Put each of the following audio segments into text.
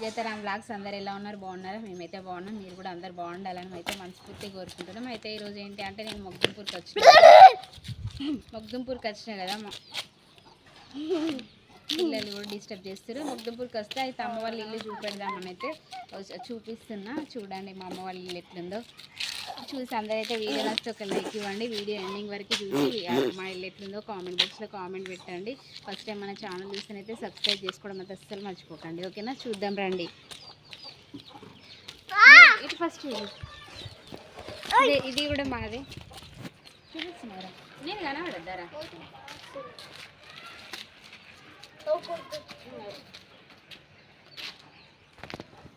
జయతరాం blogs అందరు ఎలా ఉన్నారు? బాగున్నారా? మేమైతే బాగున్నాం. మీరు కూడా అందరు బాగుండాలని అయితే మనస్ఫూర్తిగా కోరుకుంటున్నాం. అయితే ఈరోజు ఏంటి అంటే నేను మొగ్దుంపూర్కి వచ్చిన మొగ్దుంపూర్కి వచ్చిన కదా మా పిల్లలు కూడా డిస్టర్బ్ చేస్తారు మొగ్దుంపూర్కి వస్తే అయితే అమ్మ వాళ్ళ ఇల్లు చూపెడదామని అయితే చూపిస్తున్నా. చూడండి మా అమ్మ వాళ్ళ ఇల్లు ఎట్లుందో. చూసి అందరైతే వీడియో నచ్చితే ఒక లైక్ ఇవ్వండి. వీడియో ఎండింగ్ వరకు చూసి మా ఇల్లు ఎట్లుందో కామెంట్ బాక్స్లో కామెంట్ పెట్టండి. ఫస్ట్ టైం మన ఛానల్ చూస్తేనైతే సబ్స్క్రైబ్ చేసుకోవడం అయితే అస్సలు మర్చిపోకండి. ఓకేనా? చూద్దాం రండి. ఇటు ఫస్ట్ ఇది కూడా మాదే. చూపిస్తున్నారా నేను కనబడద్దారా?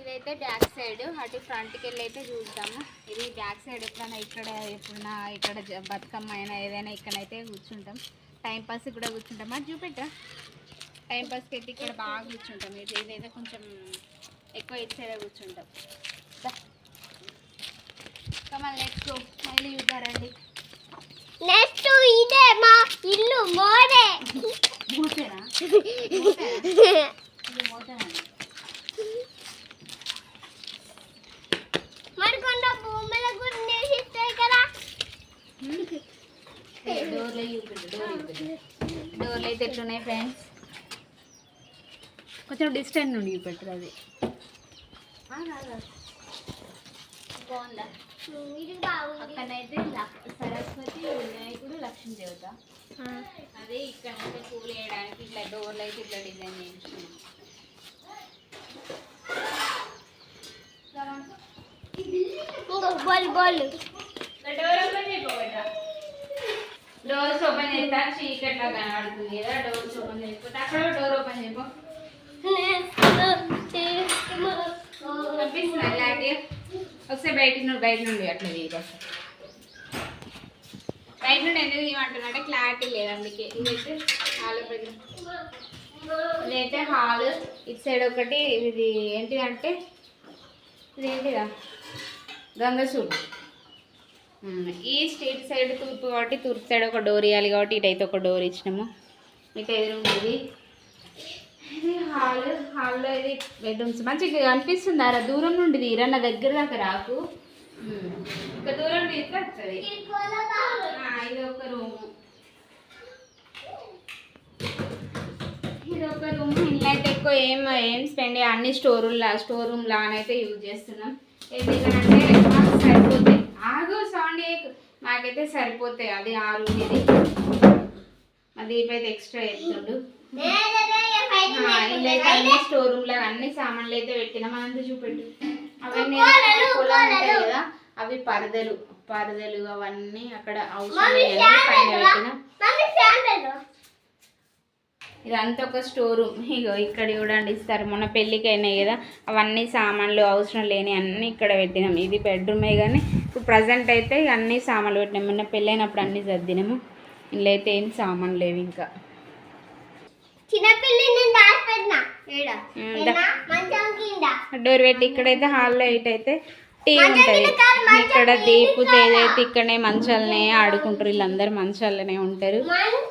ఇదైతే బ్యాక్ సైడ్ అటు ఫ్రంట్కి వెళ్ళి అయితే చూద్దాము. ఇది బ్యాక్ సైడ్ ఎప్పుడైనా ఇక్కడ ఎప్పుడైనా ఇక్కడ బతుకమ్మ అయినా ఏదైనా ఇక్కడైతే కూర్చుంటాం. టైం పాస్ కూడా కూర్చుంటాం. అది చూపెట్టా. టైం పాస్కి అయితే ఇక్కడ బాగా కూర్చుంటాం. ఇది ఇదైతే కొంచెం ఎక్కువ ఇటు సైడే కూర్చుంటాం. కమల్ నెక్స్ట్ మళ్ళీ చూద్దారండి. నెక్స్ట్ ఇదే మా ఇల్లు మోడే. మూతేనా ఇది మూతేనండి మరికొండ భూముల కూడా నేసిస్తాయి కదా డోర్లో చూపించు డోర్ చూపించు డోర్లు అయితే ఎట్లున్నాయి ఫ్రెండ్స్ కొంచెం డిస్టెన్స్ నుండి చూపెట్టరు అది బాగుందా ఇది బాగుంది అక్కడైతే లక్- సరస్వతి వినాయకుడు లక్ష్మీ దేవత అదే ఇక్కడైతే పూలు వేయడానికి ఇట్లా డోర్లు అయితే ఇట్లా డిజైన్ చేయించుకున్నాం ఇంకో బోల్ బోల్ డోర్ ఓపెన్ చేయకపోతా డోర్స్ ఓపెన్ చేస్తా చీకట్లా కనబడుతుంది? కదా డోర్స్ ఓపెన్ చేయకపోతే అక్కడ డోర్ ఓపెన్ చేయపో కనిపిస్తుంది అలాగే ఒకసారి బయట నుండి బయట నుండి అట్లా తీయగా బయట నుండి ఎందుకు తీయమంటున్నా క్లారిటీ లేదు అందుకే. ఇదైతే హాల్ ఇదైతే హాల్ ఇటు సైడ్ ఒకటి ఇది ఏంటిదంటే ఇది ఏంటిదా గంగ చూడు ఈస్ట్ ఇటు సైడ్ తూర్పు కాబట్టి తూర్పు సైడ్ ఒక డోర్ ఇవ్వాలి కాబట్టి ఇటైతే ఒక డోర్ ఇచ్చినాము. ఇటు ఎదురుండేది ఇది? హాల్ హాల్లో ఇది బెడ్రూమ్స్. మంచిగా కనిపిస్తుందారా? దూరం నుండి తీరా? నా దగ్గర దాకా రాకు. ఇంకా దూరం తీస్తే వస్తుంది. ఇది ఒక రూమ్. ఇది ఒక రూమ్. ఇంట్లో అయితే ఎక్కువ ఏం ఏం స్పెండ్ అన్ని స్టోర్ రూమ్ లా స్టోర్ రూమ్ లానైతే యూజ్ చేస్తున్నాం. ఎందుకంటే మాకు సరిపోతాయి. ఆగు సౌండ్. మాకైతే సరిపోతాయి అది ఆ రూమ్ ఇది. మా దీప్ అయితే ఎక్స్ట్రా ఎత్తుండు. అన్ని స్టోర్ రూమ్ లాగా అన్ని సామాన్లు అయితే పెట్టినాం అంతా చూపెట్టు. అవన్నీ పొలాలు ఉంటాయి కదా అవి పరదలు పరదలు అవన్నీ అక్కడ అవసరం ఇదంతా ఒక స్టోర్ రూమ్ ఇగో ఇక్కడ చూడండి ఇస్తారు మొన్న పెళ్ళికి అయినాయి కదా అవన్నీ సామాన్లు అవసరం లేని అన్నీ ఇక్కడ పెట్టినాం. ఇది బెడ్రూమే కానీ ఇప్పుడు ప్రజెంట్ అయితే అన్ని సామాన్లు పెట్టినాం. మొన్న పెళ్ళైనప్పుడు అన్నీ సర్దినాము. ఇంట్లో అయితే ఏం సామాన్లు లేవు ఇంకా. డోర్ పెట్టి ఇక్కడైతే హాల్లో అయితే టీవీ ఉంటుంది. ఇక్కడ దీపు అయితే ఇక్కడనే మంచాలనే ఆడుకుంటారు. వీళ్ళందరూ మంచాలనే ఉంటారు.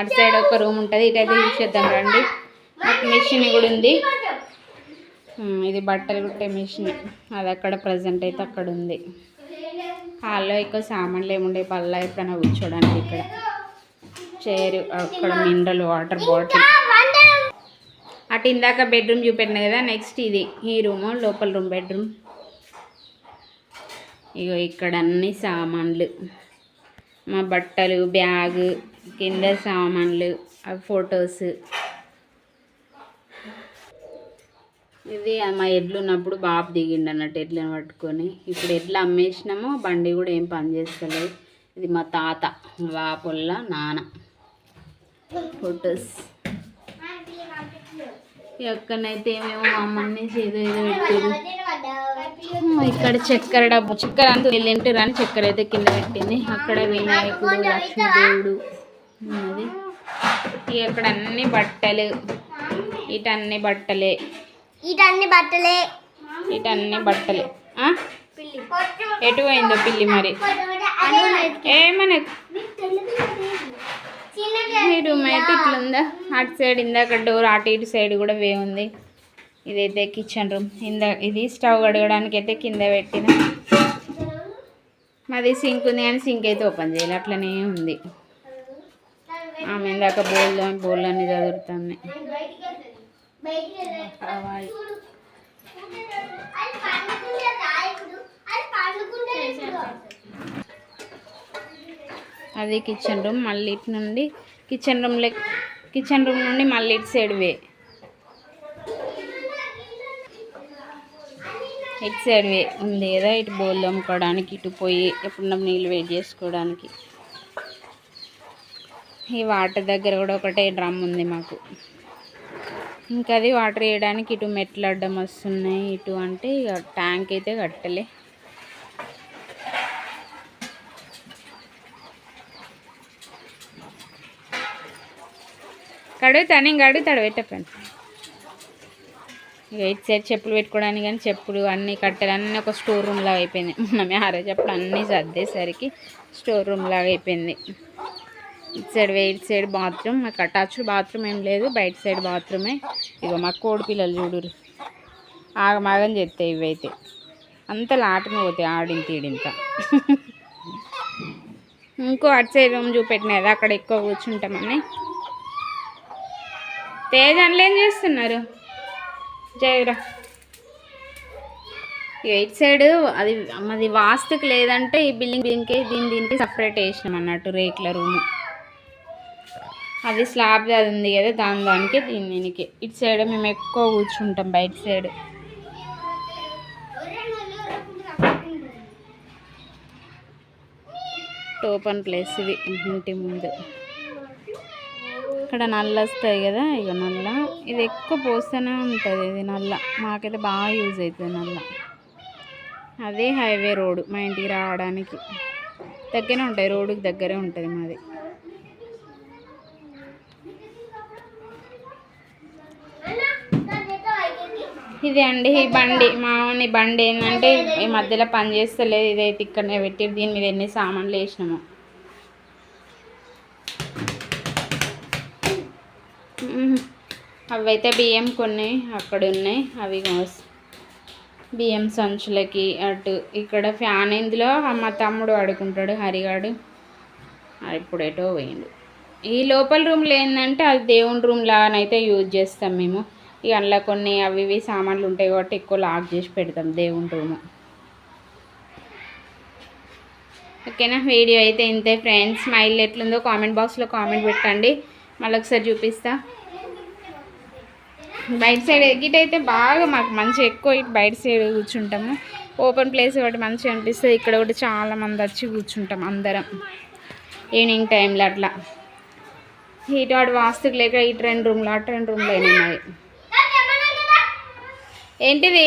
అటు సైడ్ ఒక రూమ్ ఉంటుంది. ఇటైతే చూసేద్దాం రండి. ఒక మిషన్ కూడా ఉంది. ఇది బట్టలు కుట్టే మిషన్ అది అక్కడ ప్రజెంట్ అయితే అక్కడ ఉంది. హాల్లో ఎక్కువ సామాన్లు ఏముండే పళ్ళ ఎప్పుడైనా కూర్చోడానికి ఇక్కడ. చైర్ అక్కడ మినరల్ వాటర్ బాటిల్. అటు ఇందాక బెడ్రూమ్ చూపెట్టిన కదా నెక్స్ట్ ఇది. ఈ రూమ్ లోపల రూమ్ బెడ్రూమ్. ఇగో ఇక్కడ అన్ని సామాన్లు. మా బట్టలు బ్యాగ్ కింద సామాన్లు అవి ఫొటోస్. ఇది మా ఎడ్లు ఉన్నప్పుడు బాబు దిగిండు అన్నట్టు ఎడ్లను పట్టుకొని. ఇప్పుడు ఎడ్లు అమ్మేసినాము బండి కూడా ఏం పని చేస్తలేదు. ఇది మా తాత వాపుల్ల నాన్న. ఫొటోస్ ఎక్కడనైతే ఏమేమో మా అమ్మని ఏదో ఏదో పెట్టారు ఇక్కడ చక్కెర డబ్బు చక్కెర అంతా వెళ్ళింటారు అని చక్కెర అయితే కింద పెట్టింది. అక్కడ వినాయకుడు లక్ష్మీదేవుడు ఉన్నది ఇక అక్కడ అన్ని బట్టలు ఇటు అన్ని బట్టలే. ఇటన్ని బట్టలే. ఇటు అన్ని బట్టలే? ఎటు పోయిందో పిల్లి మరి? ఈ రూమ్ అయితే ఇట్లుందా? అటు సైడ్ ఇందాక డోర్ అటు ఇటు సైడ్ కూడా వే ఉంది. ఇదైతే కిచెన్ రూమ్ ఇంద ఇది స్టవ్ కడగడానికి అయితే కింద పెట్టిన. మాది సింక్ ఉంది కానీ సింక్ అయితే ఓపెన్ చేయాలి. అట్లనే ఉంది. ఆమె ఇందాక బోల్ బోల్ అన్ని చదువుతుంది అది కిచెన్ రూమ్ మళ్ళీ ఇటు నుండి కిచెన్ రూమ్ లెక్ కిచెన్ రూమ్ నుండి మళ్ళీ ఇటు సైడ్ వే. ఇటు సైడ్ వే ఉంది కదా ఇటు బౌల్ అమ్ముకోవడానికి ఇటు పోయి ఎప్పుడన్నా నీళ్ళు వేడి చేసుకోవడానికి. ఈ వాటర్ దగ్గర కూడా ఒకటే డ్రమ్ ఉంది మాకు. ఇంకా అది వాటర్ వేయడానికి ఇటు మెట్లు అడ్డం వస్తున్నాయి. ఇటు అంటే ఇక ట్యాంక్ అయితే కట్టలే. కడుగుతాను ఇంకా అడుగుతాడు పెట్టపండి ఇక ఇటు సైడ్ చెప్పులు పెట్టుకోవడానికి కానీ చెప్పులు అన్నీ కట్టెలు అన్నీ ఒక స్టోర్ రూమ్ లాగా అయిపోయింది. మన మ్యారేజ్ అప్పుడు అన్నీ సర్దేసరికి స్టోర్ రూమ్ లాగా అయిపోయింది. ఇటు సైడ్ వే ఇటు సైడ్ బాత్రూమ్ మాకు అటాచ్డ్ బాత్రూమ్ ఏం లేదు బయట సైడ్ బాత్రూమే. ఇక మా కోడి పిల్లలు చూడురు ఆగమాగం చేస్తాయి ఇవైతే. అంత లాటని పోతాయి ఆడింత ఈడింత. ఇంకో అటు సైడ్ రూమ్ చూపెట్టినది అక్కడ ఎక్కువ కూర్చుంటామని. తేజ అందులో ఏం చేస్తున్నారు? జయరా ఎయిట్ సైడ్ అది మాది వాస్తుకి లేదంటే ఈ బిల్డింగ్ దీనికి దీని దీనికి సపరేట్ వేసినాం అన్నట్టు రేకుల రూమ్. అది స్లాబ్ అది ఉంది కదా దాని దానికి దీని దీనికి. ఇటు సైడ్ మేము ఎక్కువ కూర్చుంటాం బయట సైడ్ ఓపెన్ ప్లేస్ ఇది ఇంటి ముందు. ఇక్కడ నల్ల వస్తాయి కదా ఇక నల్ల. ఇది ఎక్కువ పోస్తూనే ఉంటుంది ఇది నల్ల. మాకైతే బాగా యూజ్ అవుతుంది నల్ల. అదే హైవే రోడ్ మా ఇంటికి రావడానికి. దగ్గరే ఉంటాయి రోడ్డుకి దగ్గరే ఉంటుంది మాది. ఇది అండి ఈ బండి. మా బండి ఏంటంటే ఈ మధ్యలో పని చేస్తలేదు ఇదైతే ఇక్కడనే పెట్టి దీని మీద ఎన్ని సామాన్లు వేసినాము. అవైతే బియ్యం కొన్ని అక్కడ ఉన్నాయి. అవి బియ్యం సంచులకి అటు ఇక్కడ ఫ్యాన్ ఇందులో. మా తమ్ముడు ఆడుకుంటాడు హరిగాడు. ఇప్పుడు ఎటో పోయిండు. ఈ లోపల రూమ్లో ఏంటంటే అది దేవుని రూమ్ లాగానైతే యూజ్ చేస్తాం మేము. ఇక అందులో కొన్ని అవి ఇవి సామాన్లు ఉంటాయి కాబట్టి ఎక్కువ లాక్ చేసి పెడతాం దేవుని రూము ఓకేనా? వీడియో అయితే ఇంతే ఫ్రెండ్స్. మా ఇల్లు ఎట్లుందో కామెంట్ బాక్స్లో కామెంట్ పెట్టండి. మళ్ళీ ఒకసారి చూపిస్తా. బయట సైడ్ ఎగ్గిట్ అయితే బాగా మాకు మంచి ఎక్కువ ఇటు బయట సైడ్ కూర్చుంటాము. ఓపెన్ ప్లేస్ ఒకటి మంచిగా అనిపిస్తుంది. ఇక్కడ ఒకటి చాలా మంది వచ్చి కూర్చుంటాం అందరం. ఈవినింగ్ టైంలో అట్లా. ఇటు వాడు వాస్తుకు లేక ఇటు రెండు రూమ్లు అటు రెండు రూమ్లు అయినాయి. ఏంటిది?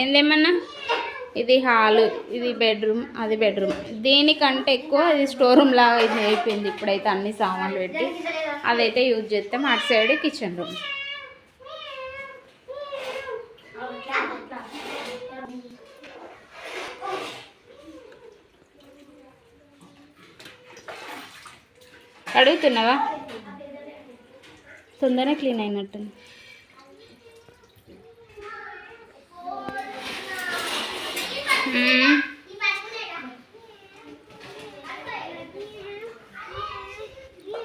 ఏందేమన్నా? ఇది హాలు ఇది బెడ్రూమ్ అది బెడ్రూమ్. దీనికంటే ఎక్కువ ఇది స్టోర్ రూమ్ లాగా ఇది అయిపోయింది. ఇప్పుడైతే అన్ని సామాన్లు పెట్టి అదైతే యూజ్ చేస్తాం. అటు సైడ్ కిచెన్ రూమ్. అడుగుతున్నావా? తొందరగా క్లీన్ అయినట్టుంది. ఇవి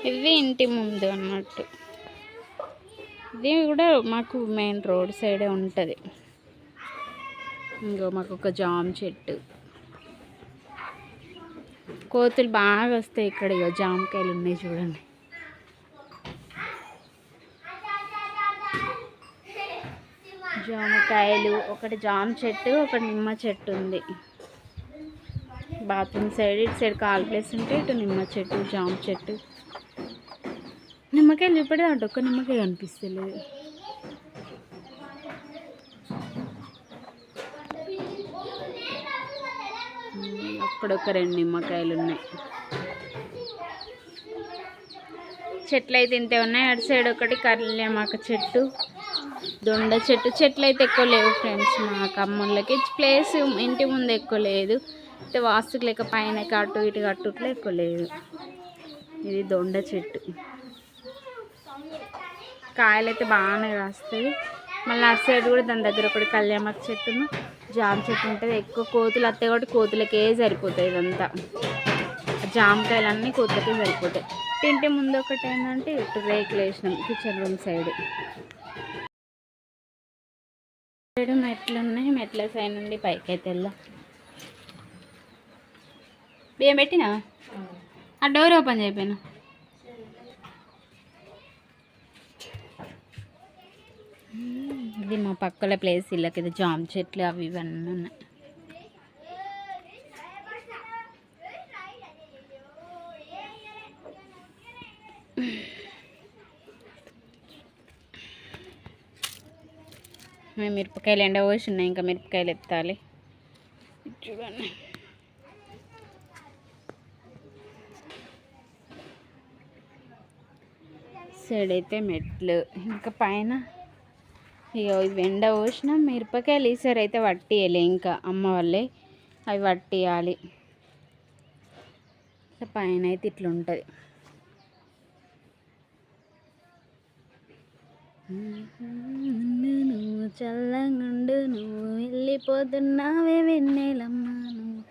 ఇది ఇంటి ముందు అన్నట్టు. ఇది కూడా మాకు మెయిన్ రోడ్ సైడే ఉంటుంది. ఇంకో మాకు ఒక జామ చెట్టు. కోతులు బాగా వస్తాయి ఇక్కడ ఇగో జామకాయలు ఉన్నాయి చూడండి. జామకాయలు ఒకటి జామ చెట్టు ఒకటి నిమ్మ చెట్టు ఉంది. బాత్రూమ్ సైడ్ ఇటు సైడ్ కాల్ ప్లేస్ ఉంటే ఇటు నిమ్మ చెట్టు జామ చెట్టు. నిమ్మకాయలు ఇప్పుడే అంటే ఒక్క నిమ్మకాయ కనిపిస్తలేదు. అక్కడొక రెండు నిమ్మకాయలు ఉన్నాయి. చెట్లు అయితే ఇంతే ఉన్నాయి. అటు సైడ్ ఒకటి కర్లేమాక చెట్టు. దొండ చెట్టు చెట్లు అయితే ఎక్కువ లేవు ఫ్రెండ్స్ మా కమ్ముళ్ళకి. ప్లేస్ ఇంటి ముందు ఎక్కువ లేదు. అయితే వాస్తుకు లేక పైన అటు ఇటు కట్టుట్లో ఎక్కువ లేదు. ఇది దొండ చెట్టు. కాయలు అయితే బాగానే కాస్తాయి. మళ్ళీ అటు సైడ్ కూడా దాని దగ్గర ఒకటి కళ్యామాకు చెట్టును జామ చెట్టు ఉంటుంది. ఎక్కువ కోతులు వస్తాయి కాబట్టి కోతులకే సరిపోతాయి ఇదంతా. జామకాయలు అన్నీ కోతులకే సరిపోతాయి. తింటే ముందు ఒకటి ఏంటంటే ఇటు రేకులు వేసినాం కిచెన్ రూమ్ సైడ్ సైడ్ మెట్లు ఉన్నాయి మెట్ల సైడ్ నుండి పైకి అయితే వెళ్దాం. బియ్యం పెట్టినా? ఆ డోర్ ఓపెన్ చేయపోయినా? ఇది మా పక్కల ప్లేస్ ఇళ్ళకి ఇది జామ చెట్లు అవి ఇవన్నీ ఉన్నాయి. మేము మిరపకాయలు ఎండ పోసి ఉన్నాయి ఇంకా మిరపకాయలు ఎత్తాలి. చూడండి. సైడ్ అయితే మెట్లు. ఇంకా పైన ఇక ఇవి ఎండ పోసిన మిరపకాయలు ఈసారి అయితే వట్టియాలి ఇంకా అమ్మ వాళ్ళే. అవి వట్టియాలి ఇట్లా పైన అయితే ఇట్లా ఉంటుంది. చల్లగుండు నువ్వు వెళ్ళిపోతున్నావే వెన్నెలమ్మ నువ్వు.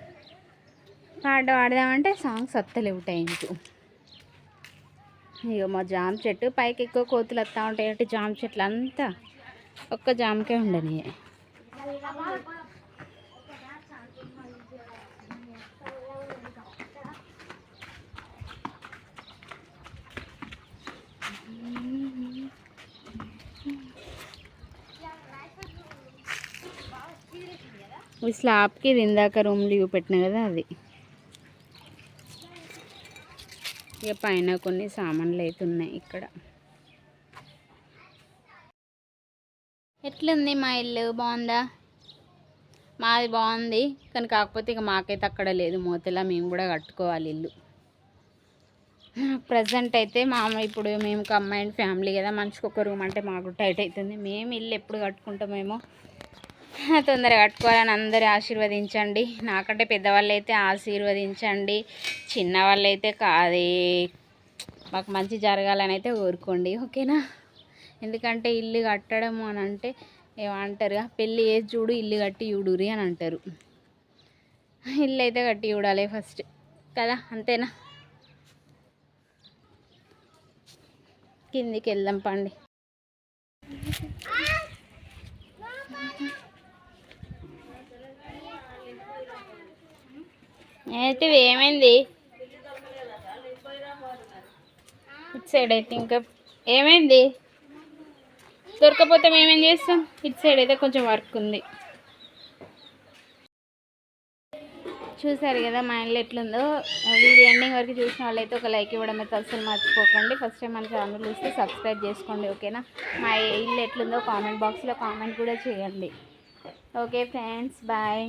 పాట పాడదామంటే సాంగ్స్ వస్తలేవు టైంకు ఇక మా జామ చెట్టు పైకి ఎక్కువ కోతులు వస్తూ ఉంటాయి జామ చెట్లు అంతా ఒక్క జామకే ఉండనియే ఈ స్లాబ్కి ఇది ఇందాక రూమ్ లీవ్ పెట్టిన కదా అది. ఇక పైన కొన్ని సామాన్లు అయితే ఉన్నాయి ఇక్కడ. ఎట్లుంది మా ఇల్లు? బాగుందా? మాది బాగుంది. కానీ కాకపోతే ఇక మాకైతే అక్కడ లేదు. మూతలా మేము కూడా కట్టుకోవాలి ఇల్లు. ప్రజెంట్ అయితే మా ఇప్పుడు మేము కంబైండ్ ఫ్యామిలీ కదా. మనిషికి ఒక రూమ్ అంటే మాకు టైట్ అవుతుంది. మేము ఇల్లు ఎప్పుడు కట్టుకుంటామేమో తొందరగా కట్టుకోవాలని అందరూ ఆశీర్వదించండి. నాకంటే పెద్దవాళ్ళు అయితే ఆశీర్వదించండి. చిన్నవాళ్ళు అయితే కాదే. మాకు మంచి జరగాలని అయితే కోరుకోండి. ఓకేనా? ఎందుకంటే ఇల్లు కట్టడం అని అంటే ఏమంటారు? పెళ్ళి వేసి చూడు ఇల్లు కట్టి చూడురి అని అంటారు. ఇల్లు అయితే కట్టి చూడాలి ఫస్ట్. కదా? అంతేనా? కిందికి వెళ్దాం పండి. అయితే ఏమైంది? ఇటు సైడ్ అయితే ఇంకా ఏమైంది? దొరకపోతే మేమేం చేస్తాం? ఇటు సైడ్ అయితే కొంచెం వర్క్ ఉంది. చూసారు కదా మా ఇల్లు ఎట్లుందో? వీడియో ఎండింగ్ వరకు చూసిన వాళ్ళైతే ఒక లైక్ ఇవ్వడం అయితే అసలు మర్చిపోకండి. ఫస్ట్ టైం మన ఛానల్ చూస్తే సబ్స్క్రైబ్ చేసుకోండి ఓకేనా? మా ఇల్లు ఎట్లుందో కామెంట్ బాక్స్లో కామెంట్ కూడా చేయండి. Okay friends bye